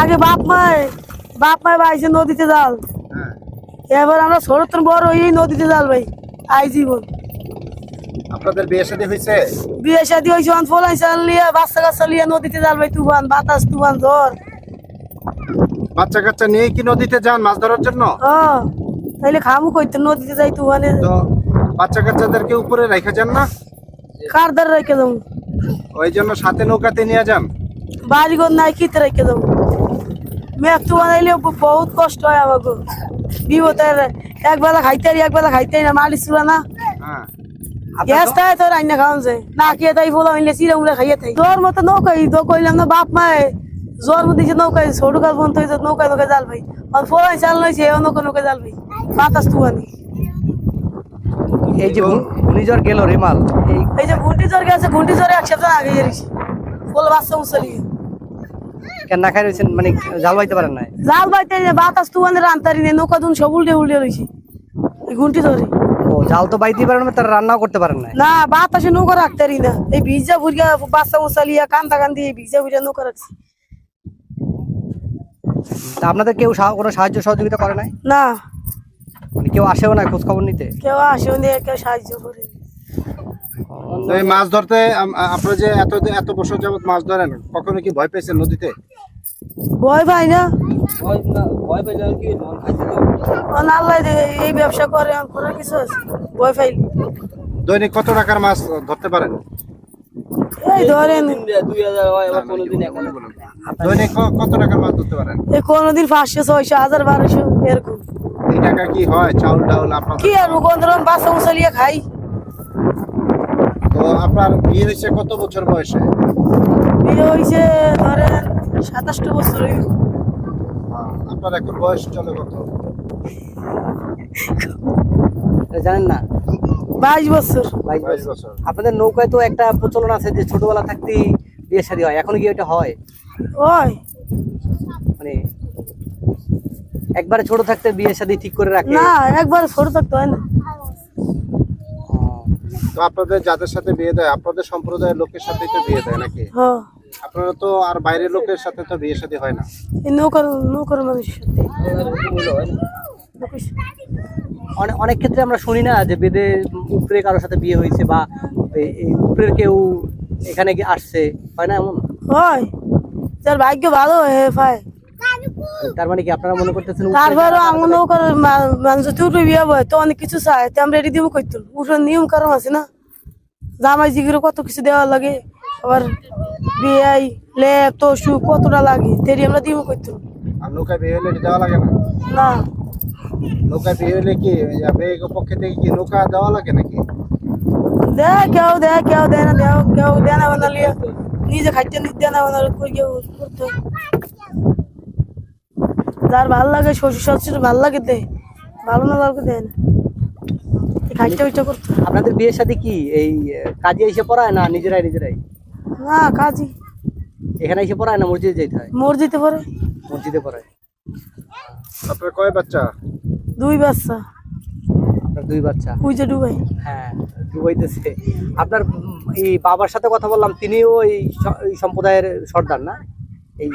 আগে বাপ মায় বাপ মায় বাইছে নদীতে জাল। হ্যাঁ। এবার আমরা থেকে বড় এই নদীতে জাল ভাই আই জীবন। আপনাদের বিয়ে শাদী হয়েছে বিয়ে শাদি হয়েছে অন ফলাই চাল বাচ্চা কাচ্চা নদীতে জাল ভাই তুফান বাতাস তুফান ঝড়। বাচ্চা কাচ্চা নিয়ে কি নদীতে যান মাছ ধরার জন্য? ও তাইলে খামু কইতে নদীতে যাই তুফানে। বাচ্চা কাচ্চাদেরকে উপরে রেখে যান না? কার দ্বারা রেখে যাব? ওই জন্য সাথে নৌকাতে নিয়ে যান। বাড়ি ঘর নাই কিতে রেখে যাব? মেঘ তুফান আইলে বহুত কষ্ট হয় আমাকে। বিপদের একবেলা একবেলা খাইতে পারি না মালিশ ছিল না। গ্যাস তাই খাওয়ান না খেয়ে তাই বলা হইলে চিরা মুড়ে খাইয়ে তাই তোর মতো নৌকাই তো কইলাম না বাপ মায় জ্বর দিছে নৌকায় ছোট কাল বন্ধ হয়েছে নৌকায় নৌকায় জাল ভাই আর ফোলাই চাল নইছে এও নৌকা নৌকায় জাল ভাই বাতাস তুয়ানি এই যে ঘূর্ণ- ঘূর্ণিঝড় গেল রেমাল এই এই যে ঘুন্টি জ্বর গেছে ঘুন্টি জ্বরে এক সপ্তাহ আগে গেছি বলে বাচ্চা কেন না খাই রয়েছেন মানে জাল বাইতে পারেন না জাল বাইতে বাতাস তুয়ানি রান্তারি নেই নৌকা দুন সব উল্টে উল্টে রয়েছে এই ঘুন্টি জ্বরে ও জাল তো বাইতে পারেন না তারা রান্নাও করতে পারেন না না বাতাসে নৌকা রাখতে পারি না। এই ভিজা ভুরিয়া বাচ্চা মুসালিয়া কান্দা কান্দি এই ভিজা ভুরিয়া নৌকা রাখছি। আপনাদের কেউ কোনো সাহায্য সহযোগিতা করে নাই? না। মানে কেউ আসেও না খোঁজ খবর নিতে? কেউ আসেও দিয়ে কেউ সাহায্য করে মাছ ধরতে আপনারা যে এত এত বছর যাবত মাছ ধরেন কখনো কি ভয় পেয়েছেন নদীতে? ভয় পাই না? আল্লাহ এই ব্যবসা করে আমার কিছু ভয় পাইলি? দৈনিক কত টাকার মাছ ধরতে পারেন? এই ধরেন দৈনিক কত টাকার মাছ ধরতে পারেন? এই কোনোদিন পাঁচশো ছয়শো হাজার বারোশো এরকম। এই টাকা কি হয়? চাউল ডাউল আপনার কি আর কোন খাই? তো আপনার বিয়ে হয়েছে কত বছর বয়সে? বিয়ে হয়েছে ধরেন সাতাশটা বছর হইল। আপনার এখন বয়স চলে কত? জানেন না? বাইশ বছর। বাইশ বাইশ বছর। আপনাদের নৌকায় তো একটা প্রচলন আছে যে ছোটবেলা থাকতেই বিয়ে শাদী হয়। এখন কি ওটা হয়? ওই মানে একবারে ছোট থাকতে বিয়ে শাদী ঠিক করে রাখে? না একবার ছোট থাকতে হয় না। তো আপনাদের যাদের সাথে বিয়ে দেয় আপনাদের সম্প্রদায়ের লোকের সাথেই তো বিয়ে দেয় নাকি? হ আপনারা তো আর বাইরের লোকের সাথে তো বিয়ে শাদী হয় না। নৌকার নৌকার মানুষের সাথে অনেক অনেক ক্ষেত্রে আমরা শুনি না যে বেদে উপরে কারোর সাথে বিয়ে হয়েছে বা এই- উপরের কেউ এখানে গিয়ে আসছে হয় না এমন? হয়। যার ভাগ্য ভালো হয়ে পায় তার মানে কি আপনারা মনে করতেছেন তারপরে আমার নৌকার মা- মানুষ যদি উঠে বিয়ে হয় তো অনেক কিছু চায়। তো আমরা রেডি দিব করতো উঠে নিয়ম কারণ আছে না? জামাই জিগিরে কত কিছু দেওয়া লাগে। আবার বিয়াই লেপ তসু কতটা লাগে? তেরি আমরা দিব করতো আর নৌকায় বিয়ে হলে দেওয়া লাগে না? না। নৌকায় বিয়ে হলে কি মেয়ে পক্ষে থেকে কি নৌকা দেওয়া লাগে নাকি? দে কেউ দে কেউ দেয় না দেও কেউ দেয় না বানালি নিজে খাইতে নিজে দেয় না বানালে কই কেউ করতে? যার ভালো লাগে শ্বশুর শাশুড়ি ভালো লাগে দে। ভালো না লাগবে দেয় না খাইতে ওইটা করতে। আপনাদের বিয়ের সাথে কি এই কাজে এসে পড়ায় না নিজেরাই নিজেরাই? না কাজই। এখানে এসে পড়ায় না মসজিদে যেতে হয়? দিতে পারে মসজিদে পড়ায়। আপনার কয় বাচ্চা? দুই বাচ্চা। আপনার দুই বাচ্চা? উইজে ডুবাই। হ্যাঁ ডুবাইতেছে। আপনার এই বাবার সাথে কথা বললাম তিনিও এই সম্প্রদায়ের সর্দার না? এই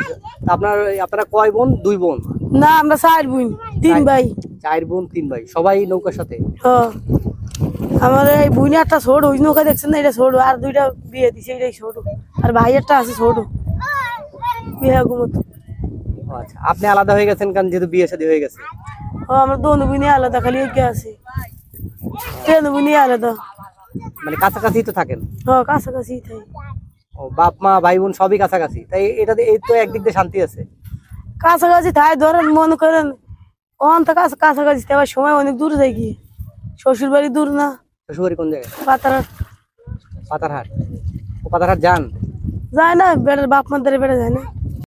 আপনার আপনারা কয় বোন? দুই বোন? না আমরা চার বোন তিন ভাই। চার বোন তিন ভাই। সবাই নৌকার সাথে? হ। আমার এই বোনে একটা ছোট ওই নৌকা দেখছেন না এটা ছোট আর দুইটা বিয়ে দিছে এটাই ছোট। আর ভাই একটা আছে ছোট। বিয়ে ঘুমত আচ্ছা আপনি আলাদা হয়ে গেছেন কারণ যেহেতু বিয়ে শাদী হয়ে গেছে। ও আমার দোনো বোনে আলাদা খালি একে আছে। ট্রেন বোনে আলাদা? মানে কাছাকাছি তো থাকেন। হ কাছাকাছি তাই ও বাপ মা ভাই বোন সবই কাছাকাছি। তাই এটাতে এই তো একদিক দিয়ে শান্তি আছে। কাছাকাছি তাই ধরেন মনে করেন অন তো কাছে কাছাকাছি তাই সময় অনেক দূর যাই গিয়ে। শ্বশুর বাড়ি দূর না। শ্বশুরবাড়ি কোন জায়গায়? পাতারহাট। পাতারহাট। ও পাতারহাট যান? যায় না বেড়ে বাপ মার বেড়ে যায় না।